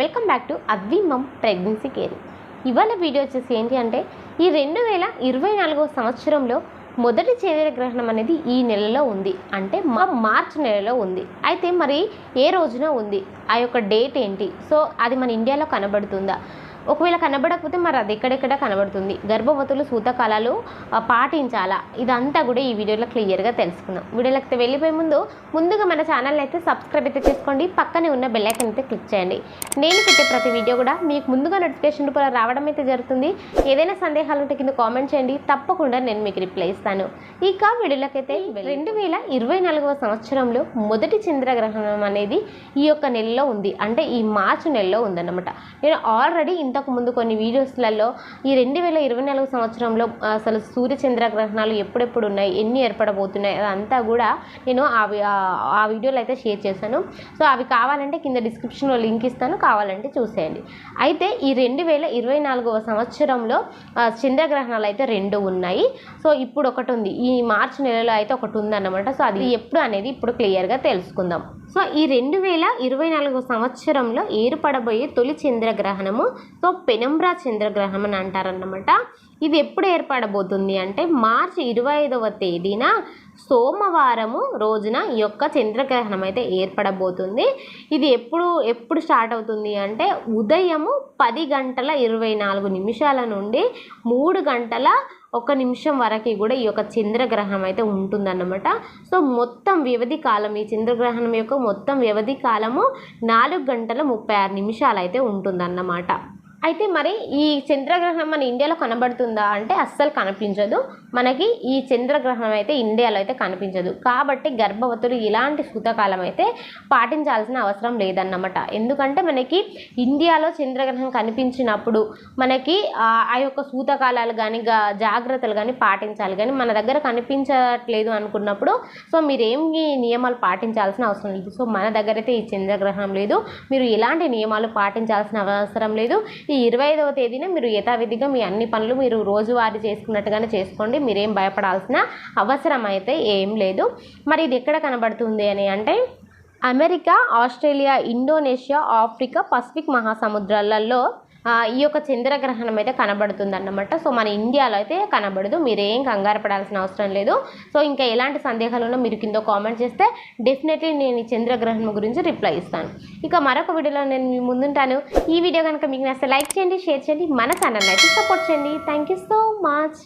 Welcome back to Advi mom pregnancy care. ఇవాళ video వచ్చేసి ఏంటి అంటే ఈ రెండు వేల ఇరవై నాలుగో సంవత్సరంలో మొదటి చంద్రగ్రహణం అనేది ఈ నెలలో ఉంది. అంటే మా మార్చ్ నెలలో ఉంది. అయితే మరి ఏ రోజున ఉంది? ఆ యొక్క డేట్ ఏంటి? సో అది మన ఇండియాలో కనబడుతుందా? ఒకవేళ కనబడకపోతే మరి అది ఎక్కడెక్కడ కనబడుతుంది? గర్భవతులు సూతకాలాలు పాటించాలా? ఇదంతా కూడా ఈ వీడియోలో క్లియర్గా తెలుసుకుందాం. వీడియోలోకి వెళ్ళిపోయే ముందు ముందుగా మన ఛానల్ అయితే సబ్స్క్రైబ్ అయితే చేసుకోండి. పక్కనే ఉన్న బెల్ ఐకాన్ అయితే క్లిక్ చేయండి. నేను పెట్టే ప్రతి వీడియో కూడా మీకు ముందుగా నోటిఫికేషన్ రూపంలో రావడం అయితే జరుగుతుంది. ఏదైనా సందేహాలు ఉంటే కింద కామెంట్ చేయండి. తప్పకుండా నేను మీకు రిప్లై ఇస్తాను. ఇక వీడియోలోకి అయితే రెండు వేల ఇరవై నాలుగవ సంవత్సరంలో మొదటి చంద్రగ్రహణం అనేది ఈ యొక్క నెలలో ఉంది. అంటే ఈ మార్చి నెలలో ఉందన్నమాట. నేను ఆల్రెడీ ఇంతకు ముందు కొన్ని వీడియోస్లలో ఈ రెండు వేల ఇరవై నాలుగు సంవత్సరంలో అసలు సూర్య చంద్రగ్రహణాలు ఎప్పుడెప్పుడు ఉన్నాయి ఎన్ని ఏర్పడబోతున్నాయి అదంతా కూడా నేను ఆ వి- ఆ- అయితే షేర్ చేశాను. సో అవి కావాలంటే కింద డిస్క్రిప్షన్లో లింక్ ఇస్తాను కావాలంటే చూసేయండి. అయితే ఈ రెండు వేల ఇరవై నాలుగవ సంవత్సరంలో చంద్రగ్రహణాలు అయితే రెండు ఉన్నాయి. సో ఇప్పుడు ఒకటి ఉంది. ఈ మార్చి నెలలో అయితే ఒకటి ఉందన్నమాట. సో అది ఎప్పుడు అనేది ఇప్పుడు క్లియర్గా తెలుసుకుందాం. సో ఈ రెండు వేల ఇరవై నాలుగు సంవత్సరంలో ఏర్పడబోయే తొలి చంద్రగ్రహణము సో పెనంబ్రా చంద్రగ్రహణం అని అంటారన్నమాట. ఇది ఎప్పుడు ఏర్పడబోతుంది అంటే మార్చి ఇరవై ఐదవ తేదీన సోమవారము రోజున ఈ యొక్క చంద్రగ్రహణం అయితే ఏర్పడబోతుంది. ఇది ఎప్పుడు ఎప్పుడు స్టార్ట్ అవుతుంది అంటే ఉదయము పది గంటల ఇరవై నాలుగు నిమిషాల నుండి మూడు గంటల ఒక నిమిషం వరకు కూడా ఈ యొక్క చంద్రగ్రహణం అయితే ఉంటుందన్నమాట. సో మొత్తం వ్యవధి కాలం ఈ చంద్రగ్రహణం యొక్క మొత్తం వ్యవధి కాలము నాలుగు గంటల ముప్పై ఆరు నిమిషాలు అయితే ఉంటుందన్నమాట. అయితే మరి ఈ చంద్రగ్రహణం మన ఇండియాలో కనబడుతుందా? అంటే అస్సలు కనిపించదు. మనకి ఈ చంద్రగ్రహణం అయితే ఇండియాలో అయితే కనిపించదు. కాబట్టి గర్భవతులు ఇలాంటి సూతకాలం అయితే పాటించాల్సిన అవసరం లేదన్నమాట. ఎందుకంటే మనకి ఇండియాలో చంద్రగ్రహణం కనిపించినప్పుడు మనకి ఆ యొక్క సూతకాలాలు కానీ జాగ్రత్తలు కానీ పాటించాలి. కానీ మన దగ్గర కనిపించట్లేదు అనుకున్నప్పుడు సో మీరేమి నియమాలు పాటించాల్సిన అవసరం లేదు. సో మన దగ్గర అయితే ఈ చంద్రగ్రహణం లేదు. మీరు ఎలాంటి నియమాలు పాటించాల్సిన అవసరం లేదు. ఈ ఇరవై ఐదవ తేదీన మీరు యథావిధిగా మీ అన్ని పనులు మీరు రోజువారీ చేసుకున్నట్టుగానే చేసుకోండి. మీరేం భయపడాల్సిన అవసరం అయితే ఏం లేదు. మరి ఇది ఎక్కడ కనబడుతుంది అని అంటే America Australia Indonesia Africa Pacific మహాసముద్రాలలో ఈ యొక్క చంద్రగ్రహణం అయితే కనబడుతుంది అన్నమాట సో మన ఇండియాలో అయితే కనబడదు. మీరేం కంగారు పడాల్సిన అవసరం లేదు. సో ఇంకా ఎలాంటి సందేహాలు ఉన్నా మీరు కింద కామెంట్ చేస్తే డెఫినెట్లీ నేను ఈ చంద్రగ్రహణం గురించి రిప్లై ఇస్తాను. ఇక మరొక వీడియోలో నేను మీ ముందుంటాను. ఈ వీడియో కనుక మీకు నచ్చితే లైక్ చేయండి షేర్ చేయండి. మన ఛానల్ అయితే సపోర్ట్ చేయండి. Thank you so much